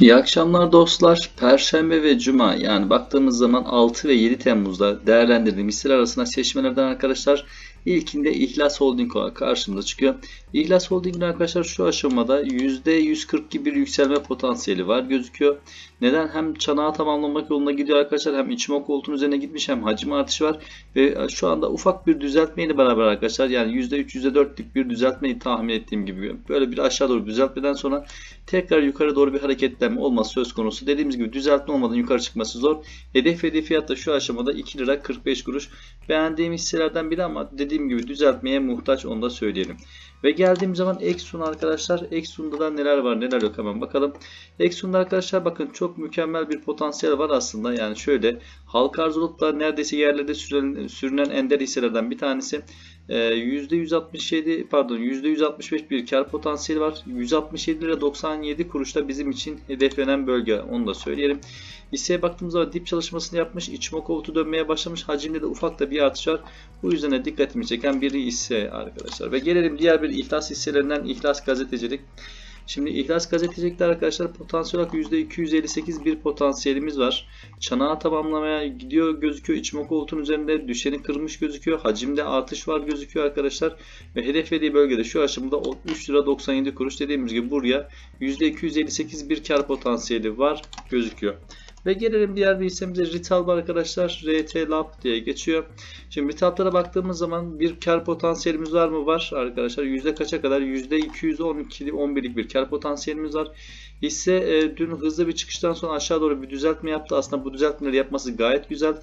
İyi akşamlar dostlar. Perşembe ve Cuma yani baktığımız zaman 6 ve 7 Temmuz'da değerlendirdiğim hisseler arasında seçmelerden arkadaşlar ilkinde İhlas Holding olarak karşımıza çıkıyor. İhlas Holding'in arkadaşlar şu aşamada %140 gibi bir yükselme potansiyeli var gözüküyor. Neden? Hem çanağı tamamlamak yoluna gidiyor arkadaşlar hem içime koltuğun üzerine gitmiş hem hacim artışı var. Ve şu anda ufak bir düzeltmeyle beraber arkadaşlar yani %3 %4'lük bir düzeltmeyi tahmin ettiğim gibi böyle bir aşağı doğru düzeltmeden sonra tekrar yukarı doğru bir hareketlenme olması söz konusu. Dediğimiz gibi düzeltme olmadan yukarı çıkması zor. Hedef ve fiyat da şu aşamada 2 lira 45 kuruş. Beğendiğim hisselerden biri ama dediğim gibi düzeltmeye muhtaç onu da söyleyelim. Ve geldiğim zaman Exxon arkadaşlar. Exxon'da da neler var neler yok hemen bakalım. Exxon'da arkadaşlar bakın çok mükemmel bir potansiyel var aslında. Yani şöyle halka arzulukta neredeyse yerlerde sürünen, sürünen ender hisselerden bir tanesi. %167 pardon %165 bir kar potansiyeli var. 167 lira 97 kuruşta bizim için hedeflenen bölge. Onu da söyleyelim. Hisseye baktığımız zaman dip çalışmasını yapmış. İçme dönmeye başlamış. Hacimde de ufak da bir artış var. Bu yüzden de dikkatimi çeken bir hisse arkadaşlar. Ve gelelim diğer bir ihlas hisselerinden ihlas gazetecilik. Şimdi İhlas Gazetecilik'te arkadaşlar potansiyel olarak %258 bir potansiyelimiz var. Çanağı tamamlamaya gidiyor gözüküyor. İçme koltuğun üzerinde düşeni kırmış gözüküyor. Hacimde artış var gözüküyor arkadaşlar. Ve hedeflediği bölgede şu aşamada 3 lira 97 kuruş dediğimiz gibi buraya %258 bir kar potansiyeli var gözüküyor. Ve gelelim diğer bir hissemize Ritalb arkadaşlar. RT Lab diye geçiyor. Şimdi Ritalb'lara baktığımız zaman bir kar potansiyelimiz var mı? Var arkadaşlar. Yüzde kaça kadar? Yüzde 212 11'lik bir kar potansiyelimiz var. Hisse e, dün hızlı bir çıkıştan sonra aşağı doğru bir düzeltme yaptı. Aslında bu düzeltmeleri yapması gayet güzel.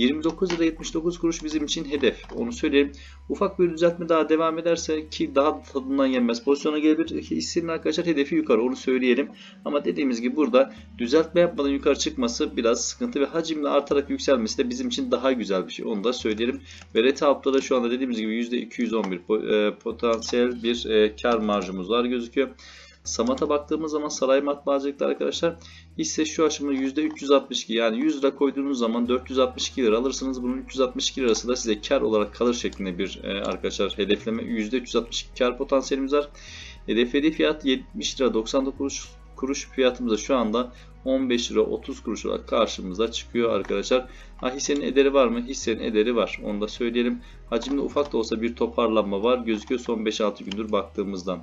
29 lira 79 kuruş bizim için hedef. Onu söyleyeyim. Ufak bir düzeltme daha devam ederse ki daha tadından yenmez pozisyona gelebilir. Hissenin arkadaşlar hedefi yukarı onu söyleyelim. Ama dediğimiz gibi burada düzeltme yapmadan yukarı çıkması biraz sıkıntı ve hacimle artarak yükselmesi de bizim için daha güzel bir şey. Onu da söyleyelim. Ve Retap'ta da şu anda dediğimiz gibi %211 e, potansiyel bir e, kar marjımız var gözüküyor. Samat'a baktığımız zaman saray matbaacılıkta arkadaşlar hisse şu aşamada %362 yani 100 lira koyduğunuz zaman 462 lira alırsınız. Bunun 362 lirası da size kar olarak kalır şeklinde bir e, arkadaşlar hedefleme %362 kar potansiyelimiz var. Hedeflediği fiyat 70 lira 99 kuruş, fiyatımızda şu anda 15 lira 30 kuruş olarak karşımıza çıkıyor arkadaşlar. Ha, hissenin ederi var mı? Hissenin ederi var. Onu da söyleyelim. Hacimde ufak da olsa bir toparlanma var. Gözüküyor son 5-6 gündür baktığımızdan.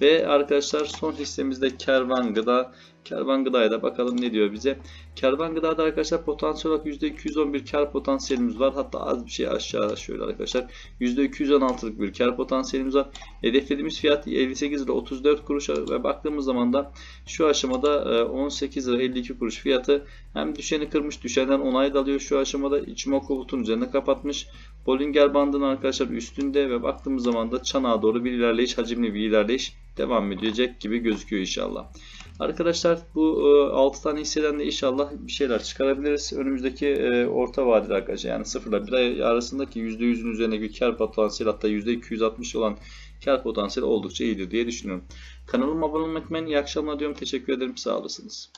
Ve arkadaşlar son hissemizde Kervan Gıda. Kervan Gıda'ya da bakalım ne diyor bize. Kervan Gıda'da arkadaşlar potansiyel olarak %211 kar potansiyelimiz var. Hatta az bir şey aşağıda şöyle arkadaşlar. %216'lık bir kar potansiyelimiz var. Hedeflediğimiz fiyat 58 lira 34 kuruş ve baktığımız zaman da şu aşamada 18 lira 52 kuruş fiyatı hem düşeni kırmış düşenden onay da alıyor şu aşamada içime kovutun üzerine kapatmış. Bollinger bandının arkadaşlar üstünde ve baktığımız zaman da çanağa doğru bir ilerleyiş hacimli bir ilerleyiş devam edecek gibi gözüküyor inşallah. Arkadaşlar bu 6 tane hisseden de inşallah bir şeyler çıkarabiliriz. Önümüzdeki e, orta vadeli arkadaşlar yani 0 ile 1 ay arasındaki %100'ün üzerine bir kar potansiyeli hatta %260 olan kar potansiyeli oldukça iyidir diye düşünüyorum. Kanalıma abone olmak için iyi akşamlar diyorum. Teşekkür ederim. Sağ olasınız.